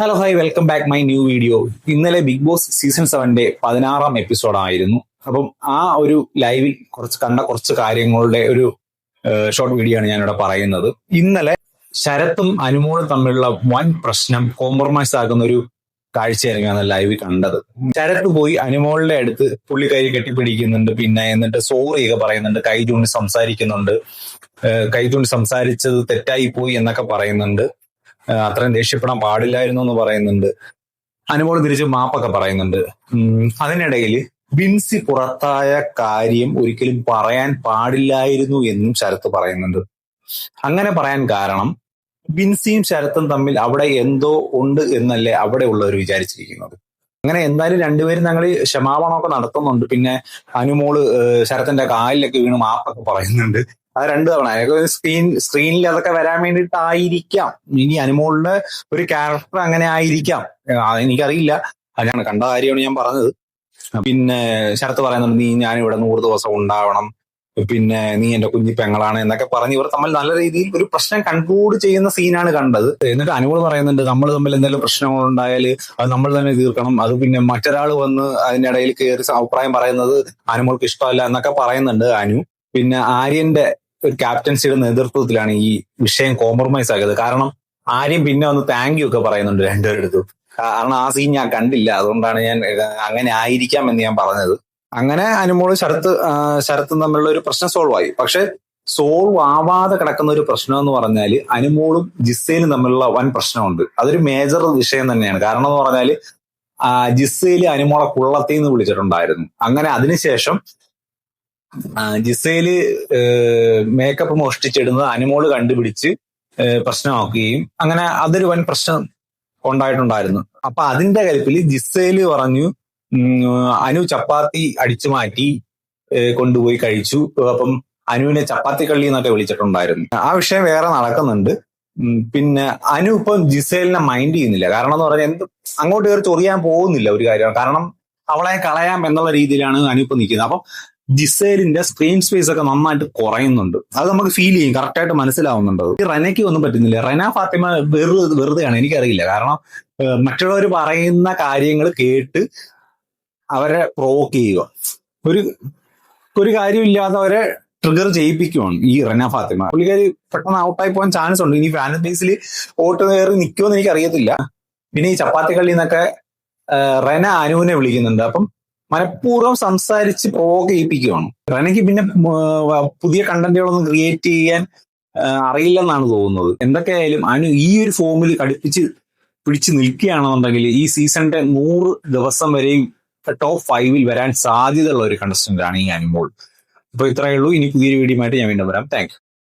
Hello hi welcome back my new video ഇന്നലെ Big Boss season സെവന്റെ പതിനാറാം episode ആയിരുന്നു. അപ്പം ആ ഒരു ലൈവിൽ കുറച്ച് കണ്ട കുറച്ച് കാര്യങ്ങളുടെ ഒരു ഷോർട്ട് വീഡിയോ ആണ് ഞാനിവിടെ പറയുന്നത്. ഇന്നലെ ശരത്തും അനുമോളും തമ്മിലുള്ള വൻ പ്രശ്നം കോംപ്രമൈസ് ആകുന്ന ഒരു കാഴ്ചയായിരുന്നു ലൈവ് കണ്ടത്. ശരത്ത് പോയി അനുമോളുടെ അടുത്ത് പുള്ളിക്കൈ കെട്ടിപ്പിടിക്കുന്നുണ്ട്. പിന്നെ എന്നിട്ട് സോറി ഒക്കെ പറയുന്നുണ്ട്. കൈ ചൂണ്ടി സംസാരിക്കുന്നുണ്ട്. കൈ ചൂണ്ടി സംസാരിച്ചത് തെറ്റായി പോയി എന്നൊക്കെ പറയുന്നുണ്ട്. അത്രയും ദേഷ്യപ്പെടാൻ പാടില്ലായിരുന്നു എന്ന് പറയുന്നുണ്ട്. അനുമോൾ തിരിച്ച് മാപ്പൊക്കെ പറയുന്നുണ്ട്. അതിനിടയിൽ ബിൻസി പുറത്തായ കാര്യം ഒരിക്കലും പറയാൻ പാടില്ലായിരുന്നു എന്നും ശരത്ത് പറയുന്നുണ്ട്. അങ്ങനെ പറയാൻ കാരണം ബിൻസിയും ശരത്തും തമ്മിൽ അവിടെ എന്തോ ഉണ്ട് എന്നല്ലേ അവിടെ ഉള്ളവർ വിചാരിച്ചിരിക്കുന്നത്. അങ്ങനെ എന്തായാലും രണ്ടുപേരും ഞങ്ങൾ ക്ഷമാപണമൊക്കെ നടത്തുന്നുണ്ട്. പിന്നെ അനുമോൾ ശരത്തിന്റെ കാലിലൊക്കെ വീണ് മാപ്പൊക്കെ പറയുന്നുണ്ട്. അത് രണ്ടു തവണ. സ്ക്രീൻ സ്ക്രീനിൽ അതൊക്കെ വരാൻ വേണ്ടിയിട്ടായിരിക്കാം. ഇനി അനുമോളിന്റെ ഒരു ക്യാരക്ടർ അങ്ങനെ ആയിരിക്കാം. എനിക്കറിയില്ല. അതിനാണ് കണ്ട കാര്യമാണ് ഞാൻ പറഞ്ഞത്. പിന്നെ ശരത്ത് പറയുന്നുണ്ട് നീ ഞാൻ ഇവിടെ നൂറ് ദിവസം ഉണ്ടാവണം. പിന്നെ നീ എന്റെ കുഞ്ഞി പെങ്ങളാണ് എന്നൊക്കെ പറഞ്ഞ് ഇവർ തമ്മിൽ നല്ല രീതിയിൽ ഒരു പ്രശ്നം കൺക്ലൂഡ് ചെയ്യുന്ന സീനാണ് കണ്ടത്. എന്നിട്ട് അനുകൂൾ പറയുന്നുണ്ട് നമ്മൾ തമ്മിൽ എന്തെങ്കിലും പ്രശ്നങ്ങൾ ഉണ്ടായാൽ അത് നമ്മൾ തന്നെ തീർക്കണം. അത് പിന്നെ മറ്റൊരാൾ വന്ന് അതിന്റെ ഇടയിൽ കയറി അഭിപ്രായം പറയുന്നത് അനുമോൾക്ക് ഇഷ്ടമല്ല എന്നൊക്കെ പറയുന്നുണ്ട് അനു. പിന്നെ ആര്യന്റെ ഒരു ക്യാപ്റ്റൻസിയുടെ നേതൃത്വത്തിലാണ് ഈ വിഷയം കോംപ്രമൈസ് ആക്കിയത്. കാരണം ആര്യം പിന്നെ ഒന്ന് താങ്ക് യു ഒക്കെ പറയുന്നുണ്ട് രണ്ടുപേരുടെ അടുത്തും. കാരണം ആ സീൻ ഞാൻ കണ്ടില്ല. അതുകൊണ്ടാണ് ഞാൻ അങ്ങനെ ആയിരിക്കാം എന്ന് ഞാൻ പറഞ്ഞത്. അങ്ങനെ അനുമോൾ ശരത്ത് ശരത്തും തമ്മിലുള്ള ഒരു പ്രശ്നം സോൾവ് ആയി. പക്ഷെ സോൾവ് ആവാതെ കിടക്കുന്ന ഒരു പ്രശ്നം എന്ന് പറഞ്ഞാൽ അനുമോളും ജിസയിലും തമ്മിലുള്ള വൻ പ്രശ്നമുണ്ട്. അതൊരു മേജർ വിഷയം തന്നെയാണ്. കാരണം എന്ന് പറഞ്ഞാൽ ജിസയിൽ അനുമോളെ കുള്ളത്തിൽ നിന്ന് വിളിച്ചിട്ടുണ്ടായിരുന്നു. അങ്ങനെ അതിനുശേഷം ജിസയിൽ മേക്കപ്പ് മോഷ്ടിച്ചിടുന്നത് അനുമോൾ കണ്ടുപിടിച്ച് പ്രശ്നമാക്കുകയും അങ്ങനെ അതൊരു വൻ പ്രശ്നം ഉണ്ടായിട്ടുണ്ടായിരുന്നു. അപ്പൊ അതിന്റെ കരുപ്പിൽ ജിസയിൽ പറഞ്ഞു അനു ചപ്പാത്തി അടിച്ചു മാറ്റി കൊണ്ടുപോയി കഴിച്ചു. അപ്പം അനുവിനെ ചപ്പാത്തി കള്ളി എന്നൊക്കെ വിളിച്ചിട്ടുണ്ടായിരുന്നു. ആ വിഷയം വേറെ നടക്കുന്നുണ്ട്. പിന്നെ അനു ഇപ്പം ജിസേലിനെ മൈൻഡ് ചെയ്യുന്നില്ല. കാരണം എന്ന് പറഞ്ഞാൽ എന്ത് അങ്ങോട്ട് കയറി ചൊറിയാൻ പോകുന്നില്ല ഒരു കാര്യമാണ് കാരണം അവളെ കളയാം എന്നുള്ള രീതിയിലാണ് അനു ഇപ്പൊ നിൽക്കുന്നത്. അപ്പം ജിസേലിന്റെ സ്ക്രീൻ സ്പേസ് ഒക്കെ നന്നായിട്ട് കുറയുന്നുണ്ട്. അത് നമുക്ക് ഫീൽ ചെയ്യും കറക്റ്റ് ആയിട്ട് മനസ്സിലാവുന്നുണ്ട് ഈ റെനയ്ക്ക് ഒന്നും പറ്റുന്നില്ല. റെന ഫാത്തിമ വെറുതെ വെറുതെയാണ് എനിക്കറിയില്ല. കാരണം മറ്റുള്ളവർ പറയുന്ന കാര്യങ്ങൾ കേട്ട് അവരെ പ്രൊവോക്ക് ചെയ്യുക. ഒരു ഒരു കാര്യമില്ലാതെ അവരെ ട്രിഗർ ചെയ്യിപ്പിക്കുവാണ് ഈ റെന ഫാത്തിമ. പുള്ളിക്കാരി പെട്ടെന്ന് ഔട്ടായി പോകാൻ ചാൻസ് ഉണ്ട്. ഇനി ഫാൻ ബേസിൽ വോട്ട് കയറി നിൽക്കുമെന്ന് എനിക്ക് അറിയത്തില്ല പിന്നെ ഈ ചപ്പാത്തി കളി എന്നൊക്കെ റെന അനുവിനെ വിളിക്കുന്നുണ്ട്. അപ്പം മനഃപൂർവം സംസാരിച്ച് പ്രൊവോക്ക് ചെയ്യിപ്പിക്കുവാണ് റെനയ്ക്ക് പിന്നെ പുതിയ കണ്ടന്റുകളൊന്നും ക്രിയേറ്റ് ചെയ്യാൻ അറിയില്ലെന്നാണ് തോന്നുന്നത്. എന്തൊക്കെയായാലും അനു ഈ ഒരു ഫോമിൽ കടുപ്പിച്ച് പിടിച്ചു നിൽക്കുകയാണെന്നുണ്ടെങ്കിൽ ഈ സീസണിന്റെ നൂറ് ദിവസം വരെയും ടോപ്പ് ഫൈവിൽ വരാൻ സാധ്യതയുള്ള ഒരു കണ്ടസ്റ്റന്റ് ആണ് ഈ അനുമോൾ. അപ്പൊ ഇത്രയേ ഉള്ളൂ. ഇനി പുതിയൊരു വീഡിയോ ആയിട്ട് ഞാൻ വീണ്ടും വരാം. താങ്ക്